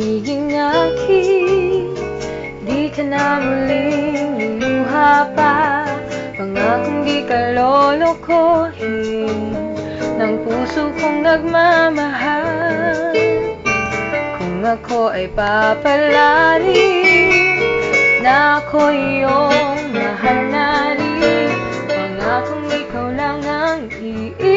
pag-ibig aking Di ka na muling luluha pa. Pangakong di ka lolokohin Ng puso kong nagmamahal. Kung ako ay papalarin Na ako iyong mahanari Pangakong ikaw lang ang iisip.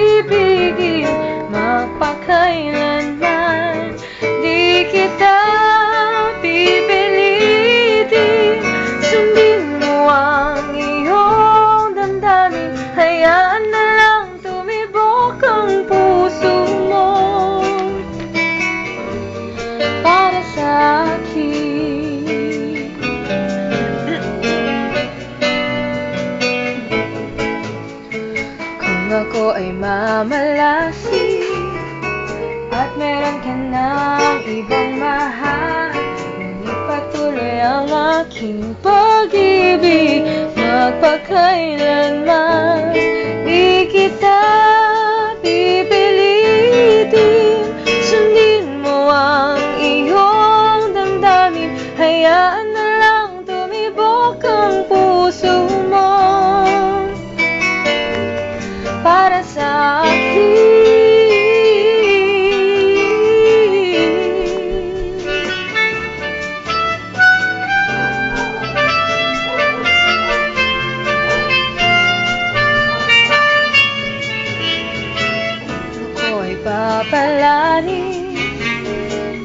Ako ay mamalasing At meron ka ng ibang mahal Ngunit patuloy ang aking pag-ibig. Magpakailanman Papalarin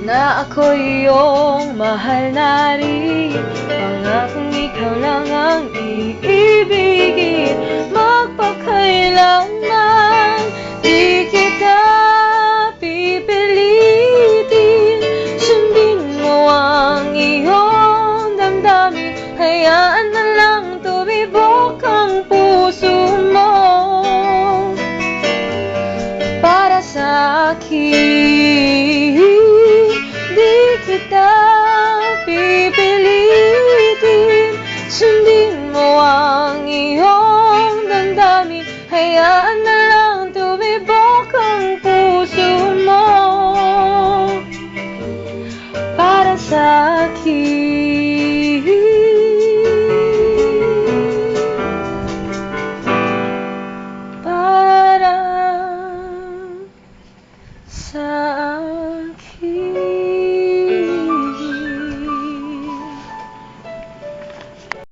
na ako iyong mahal na rin. Pangakong ikaw lang ang iibigin. Magpakailanman Di kita pipilitin. Sundin mo ang iyong damdamin Hayaan na sa akin Di kita pipilitin Sundin mo ang iyong damdamin. Hayaan